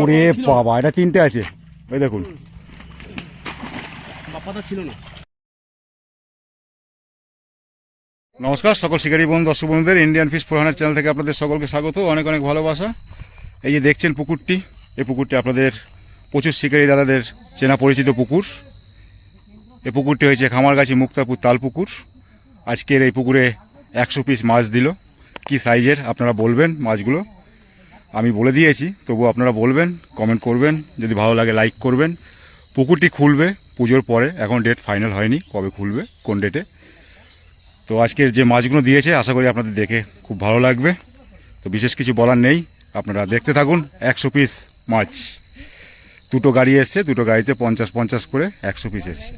ওরে বাবা এটা তিনটে আছে। ওই দেখুন। ছিল না। নমস্কার সকল শিকারী বন্ধু দর্শক বন্ধুদের Indian fish four hundred channel থেকে আপনাদের সকলকে স্বাগত। অনেক অনেক ভালোবাসা। এই যে দেখছেন পুকুরটি এই পুকুরটি আপনাদের প্রচুর শিকারী দাদাদের চেনা পরিচিত পুকুর। এই পুকুরটি হয়েছে খামারগাছি মুক্তাপুর তাল পুকুর আজকের এই পুকুরে একশো পিস মাছ দিল। কি সাইজের আপনারা বলবেন মাছগুলো? আমি বলে দিয়েছি তবু আপনারা বলবেন কমেন্ট করবেন, যদি ভালো লাগে লাইক করবেন। পুকুরটি খুলবে, পুজোর পরে, এখন ডেট ফাইনাল হয়নি, কবে খুলবে, কোন ডেটে তো আজকের যে মাছগুলো দিয়েছে, আশা করি আপনাদের দেখে খুব ভালো লাগবে। তো বিশেষ কিছু বলার নেই, আপনারা দেখতে থাকুন, একশো পিস মাছ। দুটো গাড়ি এসছে, দুটো গাড়িতে পঞ্চাশ পঞ্চাশ করে একশো পিস এসছে।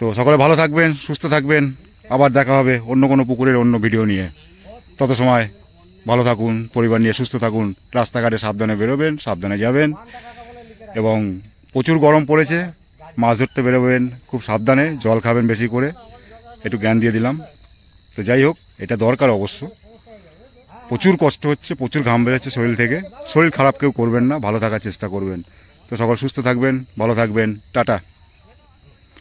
তো সকলে ভালো থাকবেন, সুস্থ থাকবেন। আবার দেখা হবে অন্য কোনো পুকুরের অন্য ভিডিও নিয়ে। তত সময় ভালো থাকুন, পরিবার নিয়ে সুস্থ থাকুন, রাস্তাঘাটে সাবধানে বেরোবেন, সাবধানে যাবেন এবং প্রচুর গরম পড়েছে, মাছ ধরতে বেরোবেন, খুব সাবধানে, জল খাবেন বেশি করে, একটু জ্ঞান দিয়ে দিলাম। তো যাই হোক, এটা দরকার অবশ্য। প্রচুর কষ্ট হচ্ছে, প্রচুর ঘাম বেরোচ্ছে শরীর থেকে। শরীর খারাপ কেউ করবেন না, ভালো থাকার চেষ্টা করবেন। তো সকল সুস্থ থাকবেন, ভালো থাকবেন, টাটা।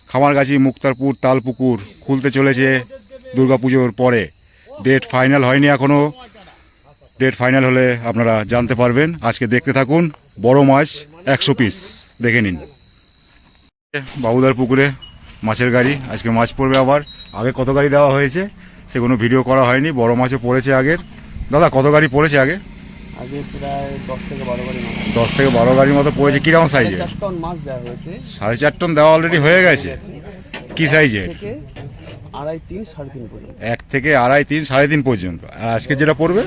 খামারগাছি, মুক্তারপুর, তালপুকুর খুলতে চলেছে দুর্গাপুজোর পরে। ডেট ফাইনাল হয়নি এখনও ডেট ফাইনাল হলে আপনারা জানতে পারবেন। আজকে দেখতে থাকুন বড় মাছ একশো পিস দেখে নিন। বাবুদার পুকুরে মাছের গাড়ি আজকে মাছ পড়বে আবার। আগে কত গাড়ি দেওয়া হয়েছে সে কোনো ভিডিও করা হয়নি। বড় মাছও পড়েছে আগের। দাদা কত গাড়ি পড়েছে আগে? আগে প্রায় দশ থেকে বারো গাড়ি দশ থেকে বারো গাড়ির মতো পড়েছে। কীরকম সাইজে টন মাছ দেওয়া হয়েছে। সাড়ে চার টন দেওয়া অলরেডি হয়ে গেছে। কি সাইজে আড়াই তিন সাড়ে তিন পর্যন্ত। এক থেকে আড়াই তিন সাড়ে তিন পর্যন্ত। আর আজকে যেটা পড়বে?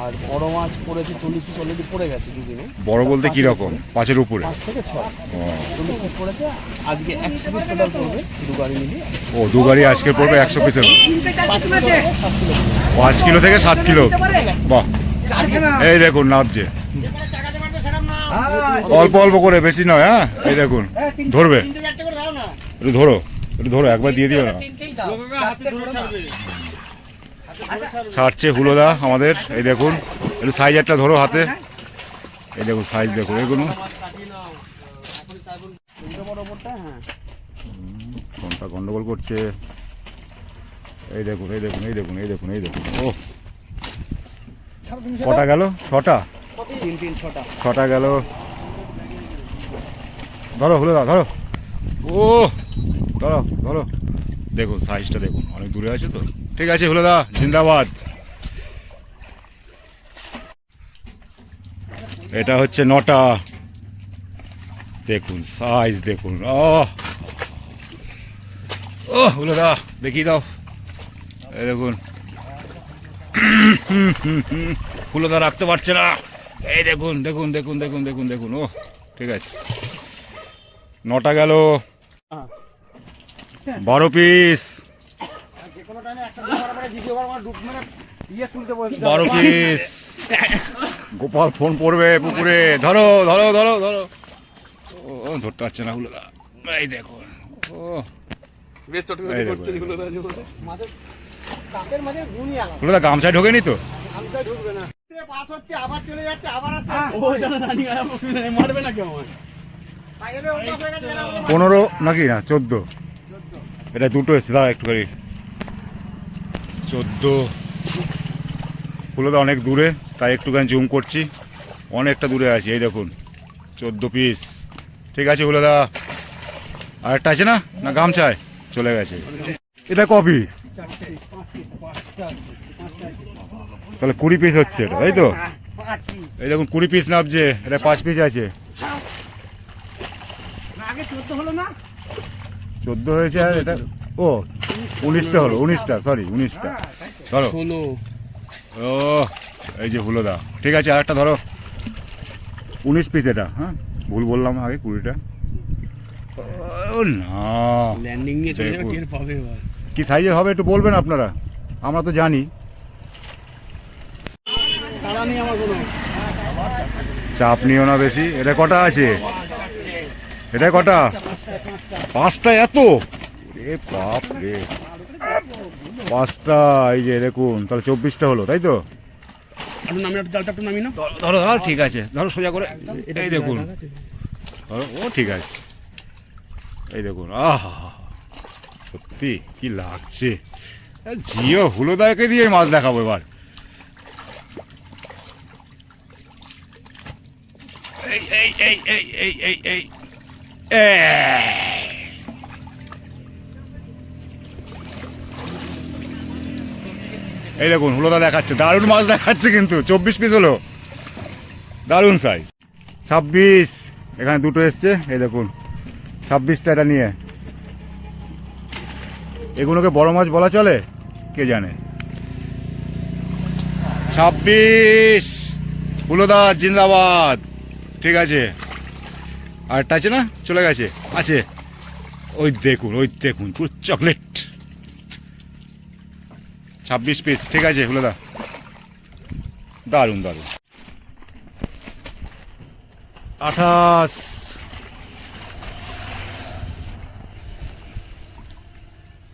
আর বড় মাছ পড়েছে চল্লিশ পিস অলরেডি পড়ে গেছে দুদিনে। বড় বলতে কি রকম পাঁচের উপরে? পাঁচ থেকে ছয়। ও, চল্লিশ পিস পড়েছে আজকে একশো পিস টোটাল পড়বে দু গাড়ি মিলিয়ে। ও দু গাড়ি আজকে পড়বে একশো পিসের? পাঁচ কিলো থেকে সাত কিলো? বাহ। এই দেখুন নামছে। অল্প অল্প করে বেশি নয় হ্যাঁ? এই দেখুন ধরবে। একটু ধরো একটু ধরো একবার দিয়ে দিও না। ছাড়ছে হুলোদা আমাদের, এই দেখুন, একটু সাইজ একটা ধরো হাতে। এই দেখুন সাইজ দেখুন, এগুলো। কোনটা গন্ডগোল করছে। এই দেখুন এই দেখুন এই দেখুন এই দেখুন এই দেখুন। ও। কটা গেল? ছটা? ছটা গেল। ধরো হলো দা ধরো। ও। ধরো ধরো। দেখুন সাইজটা দেখুন, অনেক দূরে আছে তো। ঠিক আছে হলো দা জিন্দাবাদ। এটা হচ্ছে নটা। দেখুন সাইজ দেখুন। ও ও দা দেখিয়ে দাও। দেখুন। ফুলদা রাখতে পারছে না। এই দেখুন দেখুন দেখুন দেখুন দেখুন দেখুন। ও ঠিক আছে। নটা গেল। বারো পিস বারো পিস গোপাল ফোন পড়বে পুকুরে। ধরো ধরো ধরো ধরো। ও ধরতে পারছে না হুলদা এই দেখুন ও। বেশ ছোট এই দেখো, গামছায় তো? ও জানে না আয়া অসুবিধা নেই মারবে না কেউ আমার পনেরো নাকি না চোদ্দ? এটা দুটো এসছে দাঁড়া একটু খালি চোদ্দ। ফুলদা অনেক দূরে তাই একটুখানি জুম করছি। অনেকটা দূরে আছে এই দেখুন চোদ্দ পিস ঠিক আছে ফুলদা আর একটা আছে না? না গামছায়? চলে গেছে। এটা কপি? তাহলে কুড়ি পিস হচ্ছে এটা তাই তো? এই দেখুন কুড়ি পিস নামছে এটা পাঁচ পিস আছে। চোদ্দ হয়েছে আর এটা ও উনিশটা হলো উনিশটা সরি উনিশটা। ধরো। ও এই যে হুলোদা। ঠিক আছে আর একটা ধরো। উনিশ পিস এটা হ্যাঁ? ভুল বললাম আগে কুড়িটা। ও না। ল্যান্ডিং নিয়ে চলে যাবে টের পাবে কি সাইজের হবে একটু বলবেন আপনারা? আমরা তো জানি। চাপ নিও না বেশি। এটা কটা আছে? এটা কটা? পাঁচটা এত? এ বাপ রে পাঁচটা এই যে দেখুন তাহলে চব্বিশটা হলো তাই তো? জালটা একটু নামিয়ে নাও। ধরো ধরো ঠিক আছে। ধরো সোজা করে এই দেখুন। ধরো ও ঠিক আছে। এই দেখুন আহা সত্যি কি লাগছে। জিও হুলোদাকে দিয়ে মাছ দেখাবো এবার। এই এই এই এই এই এই এই। এই। দেখুন, হুলোদা দেখাচ্ছে, দারুণ মাছ দেখাচ্ছে কিন্তু, চব্বিশ পিস হলো। দারুণ সাইজ ছাব্বিশ, এখানে দুটো এসছে, এই দেখুন, ছাব্বিশটা এটা নিয়ে। এগুলোকে বড় মাছ বলা চলে? কে জানে? ছাব্বিশ, হুলোদা জিন্দাবাদ। ঠিক আছে। আর একটা আছে না? চলে গেছে। আছে। ওই দেখুন ওই দেখুন, পুরো চকলেট ছাব্বিশ পিস ঠিক আছে হুলোদা দারুণ দারুণ। আঠাশ।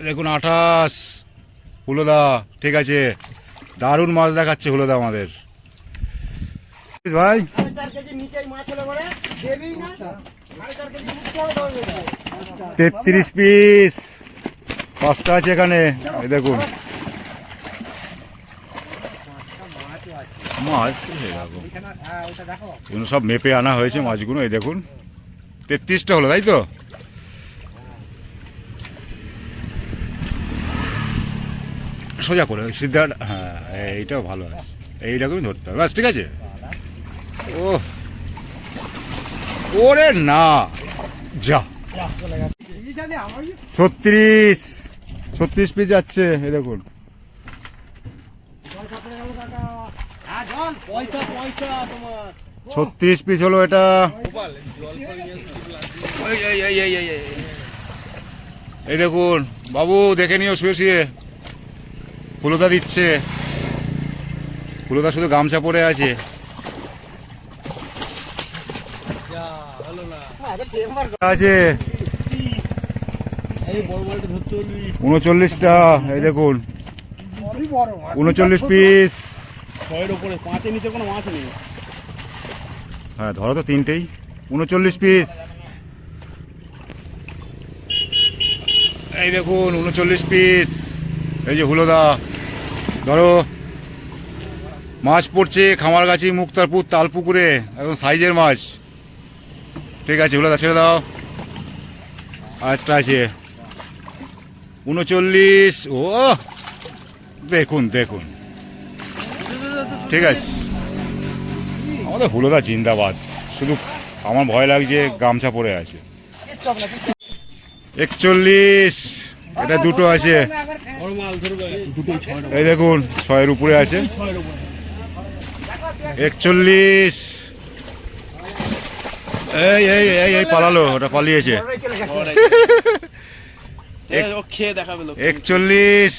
দেখুন, আঠাশ। হুলোদা ঠিক আছে। দারুণ মাছ দেখাচ্ছে হুলোদা আমাদের। ভাই। তেত্রিশ পিস পাঁচটা আছে এখানে দেখুন। মাছ সব মেপে আনা হয়েছে মাছগুলো, এই দেখুন। তেত্রিশটা হলো, তাই তো? সোজা করে সিদ্ধা হ্যাঁ এইটাও ভালো আছে। এইরকমই ধরতে হবে। ব্যাস ঠিক আছে? ও ওরে না! যা। ছত্রিশ। ছত্রিশ পিস যাচ্ছে, এই দেখুন। ছত্রিশ পিস হলো এটা। এই দেখুন বাবু দেখে নিও শুয়ে শুয়ে। ফুলতা দিচ্ছে। ফুলতা শুধু গামছা পরে আছে। আছে। উনচল্লিশটা এই দেখুন। উনচল্লিশ পিস ছয়ের ওপরে পাঁচের নিচে কোনো মাছ নেই। হ্যাঁ ধরো তো তিনটেই। উনচল্লিশ পিস এই দেখুন, উনচল্লিশ পিস এই যে হুলোদা, ধরো। মাছ পড়ছে খামারগাছি, মুক্তারপুর, তালপুকুরে, একদম সাইজের মাছ। ঠিক আছে, হুলোদা, ছেড়ে দাও। আরেকটা আছে। উনচল্লিশ, ও, দেখুন দেখুন। ঠিক আছে। আমাদের হুলোদা জিন্দাবাদ। শুধু আমার ভয় লাগছে গামছা পরে আছে। একচল্লিশ। এটা দুটো আছে। এই দেখুন ছয়ের উপরে আছে। একচল্লিশ। এই এই এই এই পালালো ওটা পালিয়েছে। একচল্লিশ।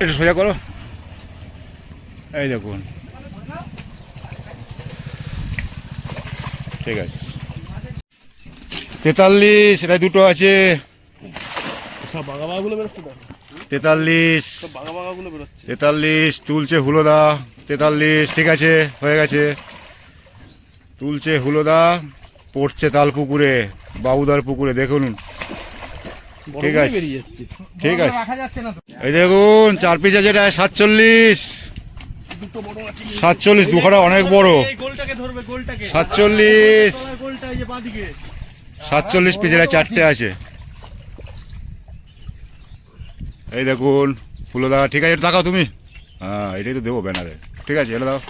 একটু সোজা করো। এই দেখুন। ঠিক আছে। তেতাল্লিশ এটা দুটো আছে। তেতাল্লিশ। তেতাল্লিশ তুলছে হুলোদা। তেতাল্লিশ ঠিক আছে হয়ে গেছে। তুলছে হুলোদা পড়ছে তাল পুকুরে বাবুদার পুকুরে দেখুন। ঠিক আছে। ঠিক আছে। এই দেখুন চার পিস আছে এটা সাতচল্লিশ। সাতচল্লিশ দুখানা অনেক বড়। এই গোলটাকে ধরবে গোলটাকে। সাতচল্লিশ। তলার গোলটা এই যে বাঁদিকে। সাতচল্লিশ পিস এটা চারটে আছে। এই দেখুন ফুলদা ঠিক আছে এটা তাকাও তুমি। হ্যাঁ এটাই তো দেবো ব্যানারে। ঠিক আছে এটা দাও।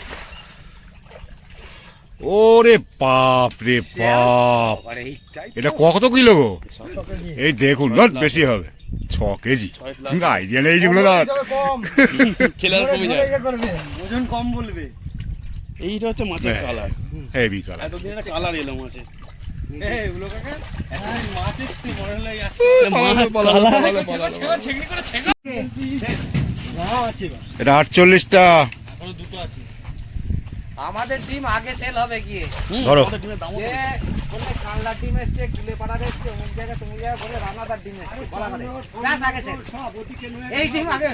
ওরে বাপ রে বাপ। এটা কত কিলো গো? এই দেখুন না বেশি হবে। ছ কেজি আইডিয়া নেই যেগুলো খেলার কমে যায়। ওজন কম বলবে। এইটা হচ্ছে মাছের। কালার হেভি কালার এতদিন একটা কালার এলো মাছের। এটা আটচল্লিশটা। আমাদের টিম আগে সেল হবে গিয়ে। ধরো। আমাদের ডিমের দামও বললে কানলা টিম এসছে গুলে এসছে অমুক জায়গায় তমুক জায়গায় বলে রানাদার টিম এসছে বলা করে আগে সেল এই টিম আগে।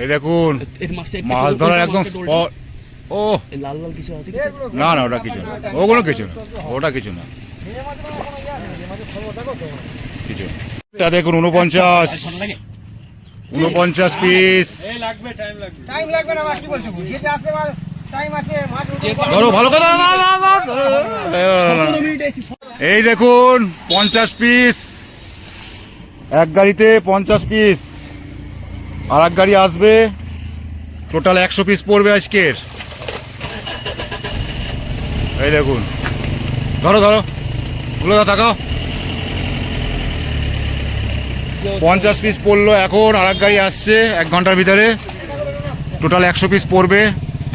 এই দেখুন মাছ ধরার একদম স্পট ও। লাল লাল কিছু আছে না না ওটা কিছু না। ওগুলো কিছু না। ওটা কিছু না। কিছু না। এটা দেখুন উনপঞ্চাশ? উনপঞ্চাশ পিস টাইম লাগবে না কি বলছো? যেতে আসবে এই দেখুন, পঞ্চাশ পিস এক গাড়িতে পঞ্চাশ পিস আর এক গাড়ি আসবে। টোটাল একশো পিস পড়বে আজকের। এই দেখুন। ধরো ধরো। গুলো তাকাও। পঞ্চাশ পিস পড়ল এখন আর গাড়ি আসছে এক ঘণ্টার ভিতরে। টোটাল একশো পিস পড়বে।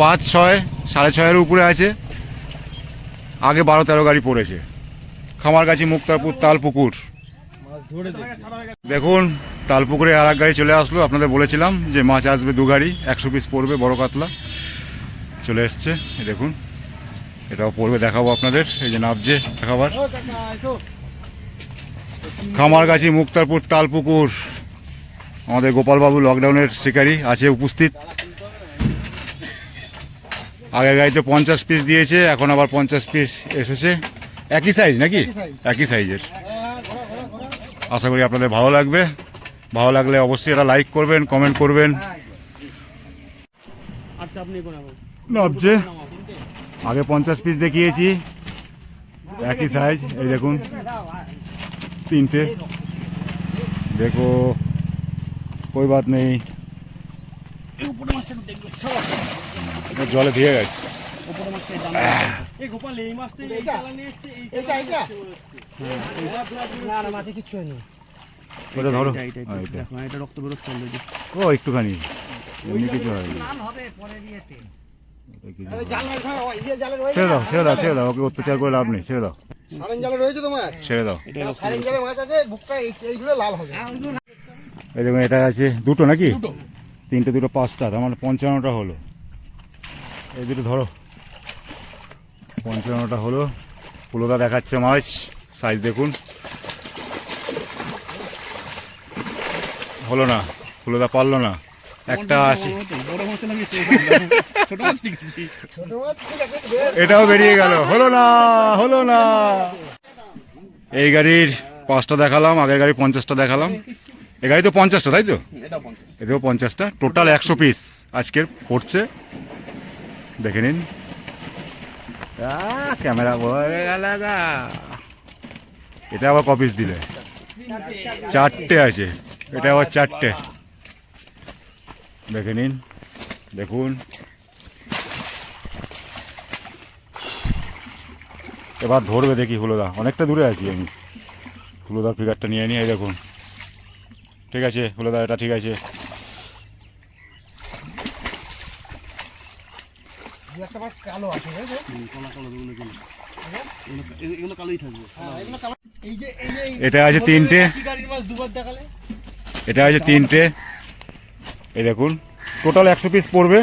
পাঁচ ছয়, সাড়ে ছয়ের উপরে আছে। আগে বারো তেরো গাড়ি পড়েছে। খামারগাছি মুক্তারপুর তালপুকুর। দেখুন, তালপুকুরে আর গাড়ি চলে আসলো, আপনাদের বলেছিলাম যে মাছ আসবে দু গাড়ি, একশো পিস পড়বে, বড় কাতলা। চলে এসছে দেখুন, এটাও পড়বে, দেখাবো আপনাদের, এই যে নাবজে দেখাবার খামারগাছি মুক্তারপুর তালপুকুর। আমাদের গোপালবাবু লকডাউনের শিকারি আছে, উপস্থিত। আগের গাড়িতে পঞ্চাশ পিস দিয়েছে এখন আবার পঞ্চাশ পিস এসেছে। একই সাইজ নাকি? একই সাইজের আশা করি আপনাদের ভালো লাগবে। ভালো লাগলে অবশ্যই এটা লাইক করবেন কমেন্ট করবেন। এখন। নাবছে আগে পঞ্চাশ পিস দেখিয়েছি। একই সাইজ এই দেখুন। তিনটে। দেখো কই বাত নেই এই উপরে মাছটা একটু দেখবে। জলে ধুয়ে গেছে উপরে মাছটা এই দাম এই গোপাল এই মাছটা এই চালানে এসছে এই এটা এটা না না মাছে কিচ্ছু গেছে ওটা ধরো। এটা, হ্যাঁ, রক্ত বেরোচ্ছে ও একটুখানি। এমনি কিছু। জাল খাও ইয়ে জালে ছেড়ে দাও ছেড়ে দাও ছেড়ে দাও ওকে অত্যাচার করে লাভ নেই ছেড়ে দাও। জালে ছেড়ে দাও। এটা রক্ত সারেন জালে মাছ আছে এই- এইগুলো লাল হবে। এই দেখুন এটা আছে দুটো নাকি? তিনটে দুটো পাঁচটা তার মানে পঞ্চান্নটা হলো। এই দুটো ধরো। পঞ্চান্নটা হলো। ফুলোদা দেখাচ্ছে মাছ। সাইজ দেখুন। হলো না। ফুলোদা পারল না। একটা বেশ। এটাও বেরিয়ে গেল। হলো না হলো না। এই গাড়ির পাঁচটা দেখালাম আগের গাড়ি পঞ্চাশটা দেখালাম। এই গাড়ি তো পঞ্চাশটা তাই তো? এতেও পঞ্চাশটা। টোটাল একশো পিস আজকের পড়ছে। দেখে নিন। ক্যামেরা ভরে গেল এটা আবার কপিস দিলে। চারটে আছে। এটা আবার চারটে। দেখে নিন। দেখুন। এবার ধরবে দেখি হুলোদা। অনেকটা দূরে আছি আমি। হুলোদার ফিগারটা নিয়ে এই দেখুন। ঠিক আছে, হুলোদা, এটা ঠিক আছে। একটা মাছ কালো আছে কলা কলা এগুলো কালোই থাকবে। হ্যাঁ, এটা আছে তিনটে। কি গাড়ির মাছ দুবার দেখালে। এটা আছে তিনটে। এই দেখুন টোটাল একশো পিস পড়বে।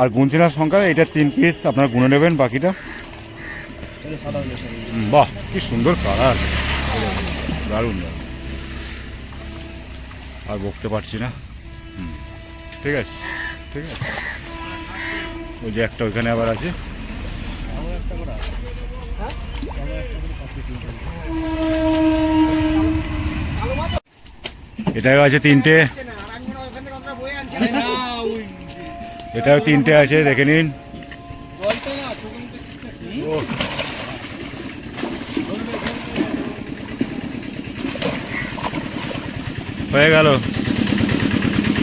আর গুনছিনার সংখ্যা এটা তিন পিস আপনারা গুনে নেবেন বাকিটা। বাহ কি সুন্দর কালার। দারুণ দারুণ। আর বকতে পারছি না। ঠিক আছে ঠিক আছে। ওই যে একটা ওইখানে আবার আছে। এটাও আছে তিনটে। এটাও তিনটে আছে, দেখে নিন। হয়ে গেল।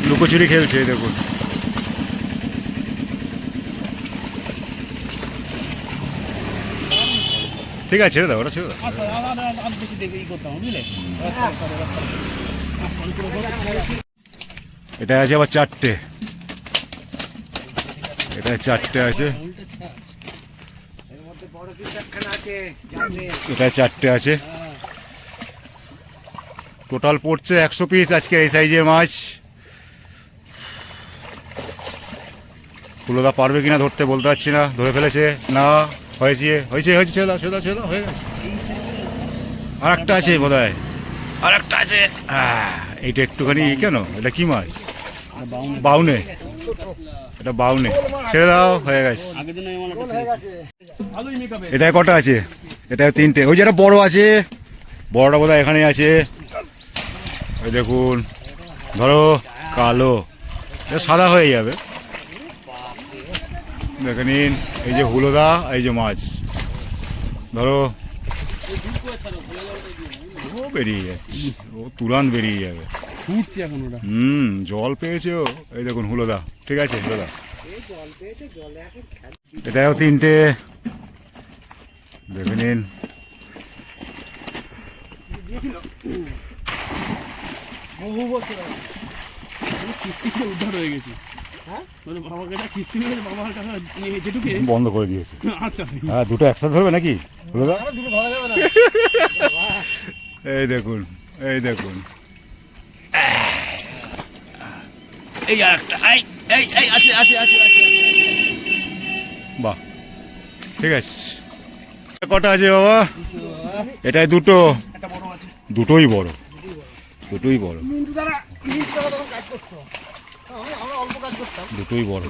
লুকোচুরি খেলছে, দেখুন। ঠিক আছে ছেড়ে দাও ওটা ছেড়ে দাও। আচ্ছা আর আর আর- আর বেশি দেখে ই করতাম বুঝলে? এটা আছে আবার চারটে। এটা চারটে আছে। এটা চারটে আছে। টোটাল পড়ছে একশো পিস আজকে এই সাইজের মাছ। ফুলোদা পারবে কিনা ধরতে বলতে পারছি না ধরে ফেলেছে? না। হয়েছে হয়েছে হয়েছে ছেড়ে দাও ছেড়ে দাও ছেড়ে দাও হয়ে গেছে। আর একটা আছে বোধ হয় আর একটা আছে এইটা একটুখানি কেন? এটা কি মাছ? বাউনে। এটা বাউনে। ছেড়ে দাও হয়ে গেছে। হয়ে এটা কটা আছে? এটা তিনটে। ওই যেটা বড় আছে। বড়টা বোধহয় এখানে আছে। ওই দেখুন। ধরো কালো। এটা সাদা হয়ে যাবে। দেখে নিন এই যে হুলোদা এই যে মাছ। ধরো ও বেরিয়ে যাচ্ছে ও তুরান বেরিয়ে যাবে। ছুটছে এখন ওরা। হুম জল পেয়েছে ও। এই দেখুন হুলোদা ঠিক আছে হুলোদা। এটাও তিনটে। দেখে নিন। বহু বছর উদ্ধার হয়ে গেছি। হ্যাঁ? বন্ধ করে দিয়েছে। আচ্ছা হ্যাঁ দুটো একসাথে ধরবে নাকি? এই দেখুন এই দেখুন। এই একটা। এই এই এই আছে আছে আছে আছে বাহ ঠিক আছে। কটা আছে বাবা? এটাই দুটো। একটা বড় আছে। দুটোই বড়। দুটোই বড়। মিন্টু মিন্টু কাজ আমি আমরা অল্প কাজ করতাম। দুটোই বড়।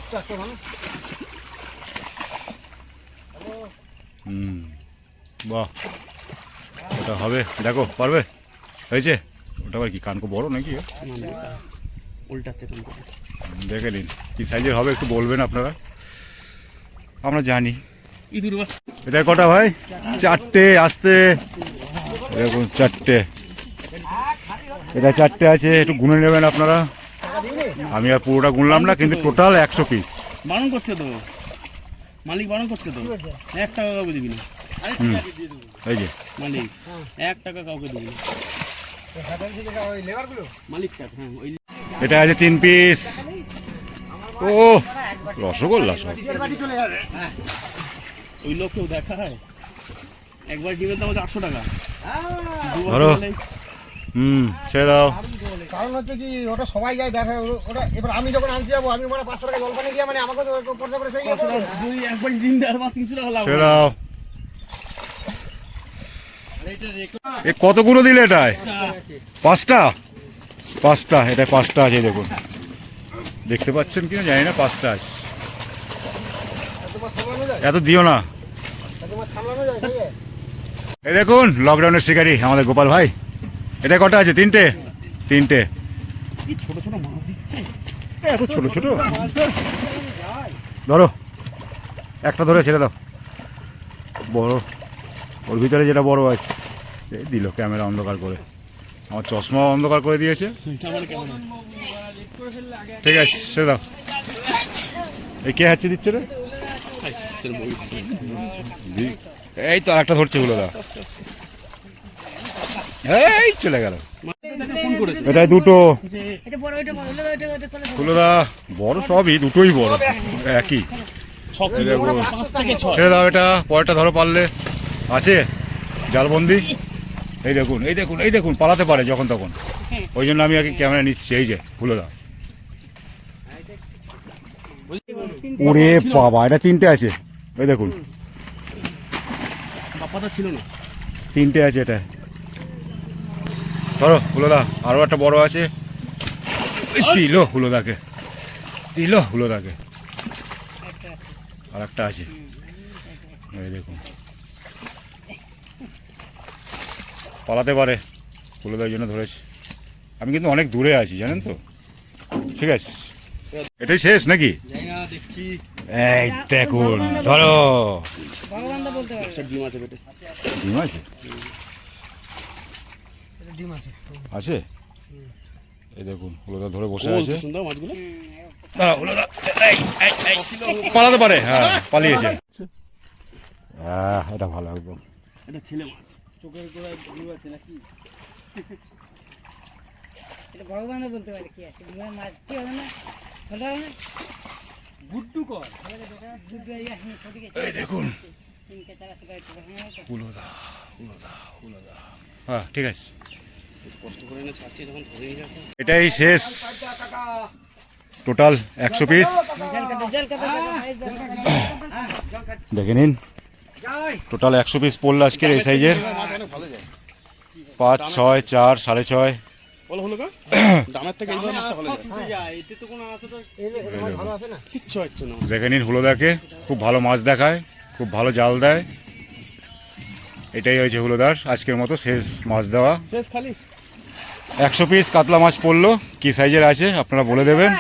হুম। বাহ। ওটা হবে। দেখো পারবে? হয়েছে? ওটা আবার কি কানকো বড় নাকি? উল্টাচ্ছে দেখে নিন। কি সাইজের হবে একটু বলবেন আপনারা? আমরা জানি। এটা কটা ভাই। চারটে আসতে। এরকম চারটে। এটা চারটে আছে একটু গুনে নেবেন আপনারা। আমি আর পুরোটা গুনলাম না কিন্তু টোটাল একশো পিস বারণ করছে তো। মালিক বারণ করছে তো। এক টাকা কাউকে দিবি না। এই যে। মালিক এক টাকা কাউকে দিবি না। হ্যাঁ ওই এটা আছে তিন পিস ও রসগোল্লা সব। ওই লোককেও দেখা হয়? একবার ডিমের দাম হচ্ছে আটশো টাকা। ধরো। হুম ছেড়ে দাও। কারণ হচ্ছে কি ওটা সবাই যায় দেখা ওটা এবার আমি যখন আনতে যাব আমি মানে পাঁচশো টাকা জল পানি দিয়ে মানে আমাকে তো পড়তে পারে সেই দুই একবার ডিম দেওয়ার পর তিনশো টাকা ছেড়ে দাও। এ কতগুলো দিলে এটায়? পাঁচটা? পাঁচটা এটা পাঁচটা আছে দেখুন। দেখতে পাচ্ছেন কিনা? জানি না পাঁচটা আছে। এত দিও না। এই দেখুন লকডাউনের শিকারি আমাদের গোপাল ভাই। এটা কটা আছে? তিনটে? তিনটে। ছোট ছোট মাছ দিচ্ছে। এত ছোট ছোট? ধরো। একটা ধরে ছেড়ে দাও। বড়। ওর ভিতরে যেটা বড় আছে এই দিল ক্যামেরা অন্ধকার করে। আমার চশমা অন্ধকার করে দিয়েছে। ঠিক আছে ছেড়ে দাও। এই কে হাচ্ছে দিচ্ছে রে? এই তো একটা ধরছে হলো দা এই চলে গেল। ফোন করেছে এটাই দুটো। এটা বড় সবই দুটোই বড়। একই। ছেড়ে দাও এটা পরেরটা ধরো পারলে। আছে? জালবন্দি? এই দেখুন এই দেখুন এই দেখুন পালাতে পারে যখন তখন। ওই জন্য আমি আগে ক্যামেরা নিচ্ছি এই যে খুলে দাও ওরে বাবা এটা তিনটে আছে। এই দেখুন। ছিল না। তিনটে আছে এটা। ধরো হুলোদা। আরও একটা বড় আছে। ওই দিল হুলোদাকে। দিল হুলোদাকে। আর একটা আছে। এই দেখুন। পালাতে পারে। হুলোদার জন্য ধরেছি। আমি কিন্তু অনেক দূরে আছি জানেন তো? ঠিক আছে। এটাই শেষ নাকি? যাই এই দেখুন ধরো। ডিম আছে? ডিম আছে। আছে? আছে এই দেখুন হুলোদা ধরে বসে আছে। সুন্দর মাছগুলো? হুলোদা। পালাতে পারে হ্যাঁ পালিয়েছে। হ্যাঁ এটা ভালো একদম। এটা ছেলে মাছ। চোখের গোড়ায় ডিম আছে নাকি? এটা ভগবান দা বলতে পারে কি আছে। ডিমের মাছ কি হবে না? ভালো হবে না? গুড্ডু কর। দুটো এই আছে দেখুন। তিনটে চার এটাই শেষ। টোটাল একশো পিস দেখে নিন। টোটাল একশো পিস পড়ল আজকের এই সাইজের পাঁচ ছয় চার সাড়ে ছয়। দেখে নিন হুলো দেখে খুব ভালো মাছ দেখায় খুব ভালো জাল দেয়। এটাই হয়েছে হুলোদার। আজকের মতো শেষ মাছ দেওয়া। শেষ খালি। একশো পিস কাতলা মাছ পড়ল। কি সাইজের আছে আপনারা বলে দেবেন।